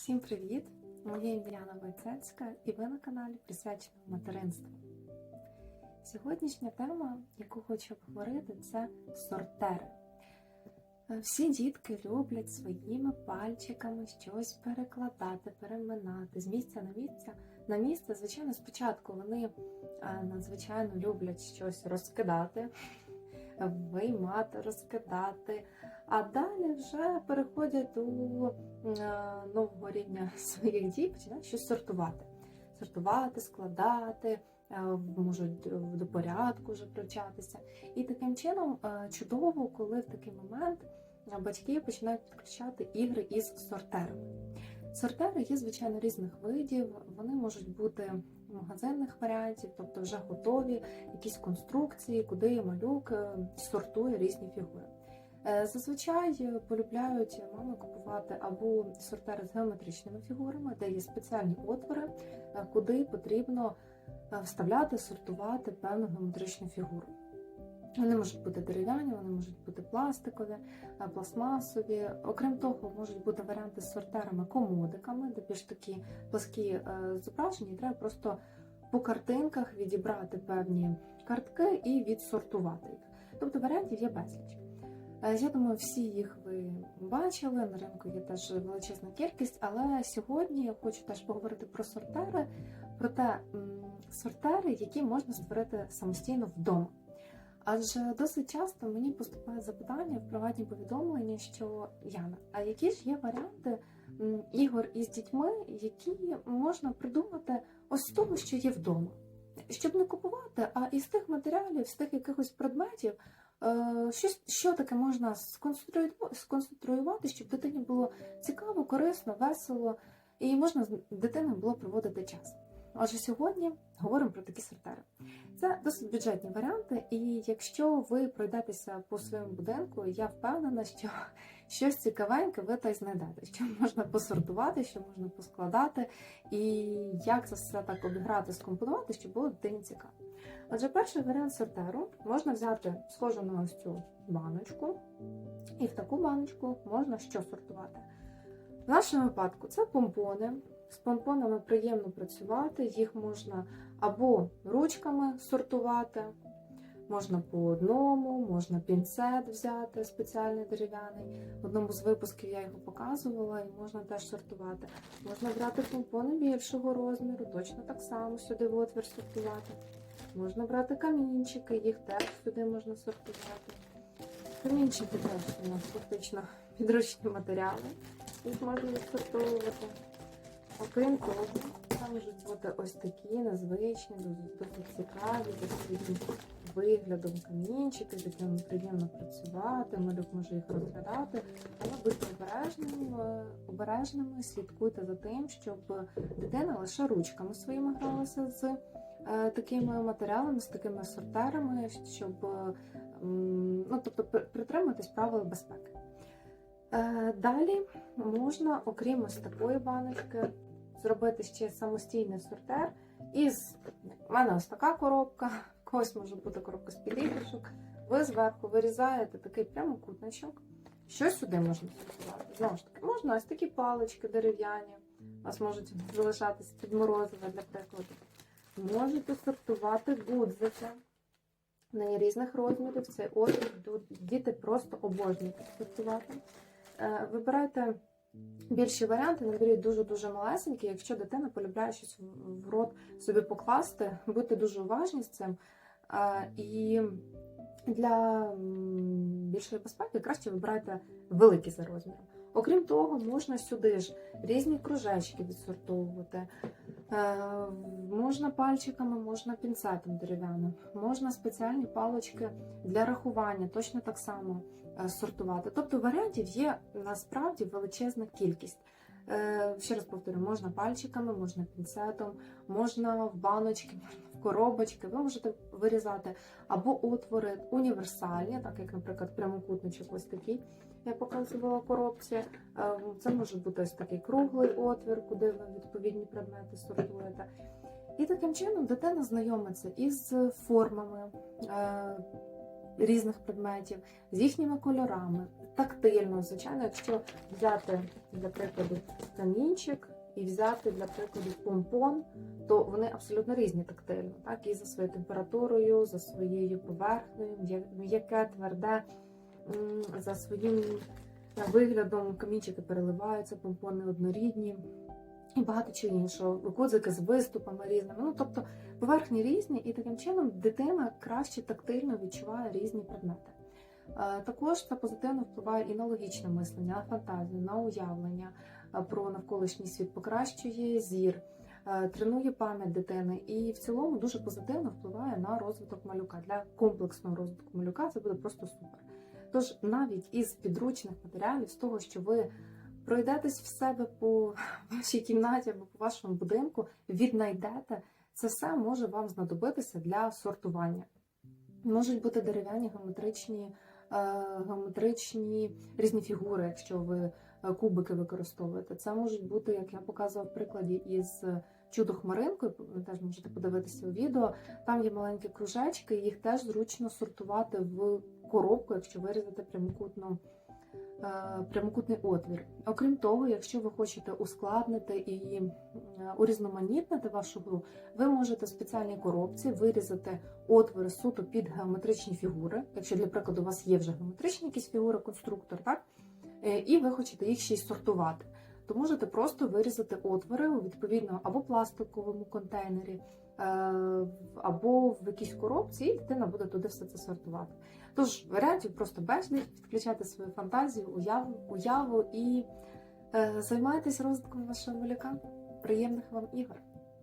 Всім привіт! Моє ім'я Войцецька і ви на каналі присвяченому материнству. Сьогоднішня тема, яку хочу обговорити, це сортери. Е, Всі дітки люблять своїми пальчиками щось перекладати, переминати з місця на місце. На місце, звичайно, спочатку вони е, надзвичайно люблять щось розкидати, виймати, розкидати. А далі вже переходять до е, нового рівня своїх дій, починають щось сортувати. Сортувати, складати, е, можуть до порядку вже привчатися. І таким чином е, чудово, коли в такий момент батьки починають підключати ігри із сортерами. Сортери є, звичайно, різних видів. Вони можуть бути магазинних варіантів, тобто вже готові якісь конструкції, куди малюк е, сортує різні фігури. Е, Зазвичай е, полюбляють мами купувати або сортери з геометричними фігурами, де є спеціальні отвори, куди потрібно вставляти, сортувати певну геометричну фігуру. Вони можуть бути дерев'яні, вони можуть бути пластикові, е, пластмасові. Окрім того, можуть бути варіанти з сортерами-комодиками, де більш такі пласкі е, зображення, і треба просто по картинках відібрати певні картки і відсортувати їх. Тобто варіантів є безліч. Е, Я думаю, всі їх ви бачили. На ринку є теж величезна кількість, але сьогодні я хочу теж поговорити про сортери, про те сортери, які можна створити самостійно вдома. Адже досить часто мені поступає запитання в приватні повідомлення, що Яна, а які ж є варіанти ігор із дітьми, які можна придумати ось з того, що є вдома, щоб не купувати, а із тих матеріалів, з тих якихось предметів. Е, Щось, що таке можна сконструювати, щоб дитині було цікаво, корисно, весело, і можна з дитиною було проводити час. Отже, сьогодні говоримо про такі сортери. Це досить бюджетні варіанти, і якщо ви пройдетеся по своєму будинку, я впевнена, що щось цікавеньке ви та й знайдете, що можна посортувати, що можна поскладати, і як це все так обіграти, скомпонувати, щоб було дитині цікаво. Отже, перший варіант сортеру можна взяти схожу на ось цю баночку, і в таку баночку можна що сортувати. В нашому випадку це помпони. З помпонами приємно працювати, їх можна або ручками сортувати, можна по одному, можна пінцет взяти спеціальний дерев'яний. В одному з випусків я його показувала, і можна теж сортувати. Можна брати помпони більшого розміру, точно так само сюди в отвір сортувати. Можна брати камінчики, їх теж сюди можна сортувати. Камінчики теж у нас фактично підручні матеріали, їх можна відсортовувати. Окрім того, там можуть бути ось такі незвичні, досить цікаві, досить виглядом камінчики, з якими приємно працювати, малюк може їх розглядати. Але будьте обережними, обережними, слідкуйте за тим, щоб дитина лише ручками своїми гралася з е, такими матеріалами, з такими сортерами, щоб ну, тобто, при- притримуватись правил безпеки. Е, Далі можна, окрім ось такої баночки, зробити ще самостійний сортер із у мене ось така коробка, в когось може бути коробка з під іграшок. Ви зверху вирізаєте такий прямокутничок. Що сюди можна сортувати? Знову ж таки, можна ось такі палички дерев'яні. У вас можуть залишатися під морозиво, для прикладу. Можете сортувати гудзики. Вони різних розмірів. Цей отвір діти просто обожнюють сортувати. Е, Вибирайте більші варіанти, не беріть дуже-дуже малесенькі. Якщо дитина полюбляє щось в- рот собі покласти, будьте дуже уважні з цим. І для більшої безпеки краще вибирайте великі за розміром. Окрім того, можна сюди ж різні кружечки відсортовувати. Е, Можна пальчиками, можна пінцетом дерев'яним, можна спеціальні палочки для рахування, точно так само е, сортувати. Тобто варіантів є насправді величезна кількість. Е, Ще раз повторю, можна пальчиками, можна пінцетом, можна в баночки, можна коробочки. Ви можете вирізати або отвори універсальні, так як, наприклад, прямокутничок ось такий. Я показувала коробці. Е, Це може бути ось такий круглий отвір, куди ви відповідні предмети сортуєте. І таким чином дитина знайомиться із формами, е, різних предметів, з їхніми кольорами, тактильно. Звичайно, якщо взяти, для прикладу, камінчик і взяти, для прикладу, помпон, то вони абсолютно різні тактильно, так, і за своєю температурою, за своєю поверхнею, м'я- м'яке, тверде, за своїм е, виглядом камінчики переливаються, помпони однорідні. І багато чого іншого, кудзики з виступами різними. Ну тобто поверхні різні, і таким чином дитина краще тактильно відчуває різні предмети. Е, Також це позитивно впливає і на логічне мислення, на фантазію, на уявлення про навколишній світ, покращує зір, е, тренує пам'ять дитини і в цілому дуже позитивно впливає на розвиток малюка. Для комплексного розвитку малюка це буде просто супер. Тож навіть із підручних матеріалів, з того, що ви пройдетесь в себе по вашій кімнаті або по вашому будинку, віднайдете, це все може вам знадобитися для сортування. Можуть бути дерев'яні геометричні, е, геометричні різні фігури, якщо ви е, кубики використовуєте. Це можуть бути, як я показувала в прикладі із чудо хмаринкою, ви теж можете подивитися у відео. Там є маленькі кружечки, їх теж зручно сортувати в коробку, якщо вирізати прямокутну. Е, Прямокутний отвір. Окрім того, якщо ви хочете ускладнити і е, урізноманітнити вашу гру, ви можете в спеціальній коробці вирізати отвори суто під геометричні фігури. Якщо, для прикладу, у вас є вже геометричні якісь фігури, конструктор, так? Е, І ви хочете їх ще й сортувати, то можете просто вирізати отвори у відповідно або пластиковому контейнері, або в якійсь коробці, і дитина буде туди все це сортувати. Тож варіантів просто безліч, підключайте свою фантазію, уяву, уяву і е, займайтесь розвитком вашого малюка. Приємних вам ігор!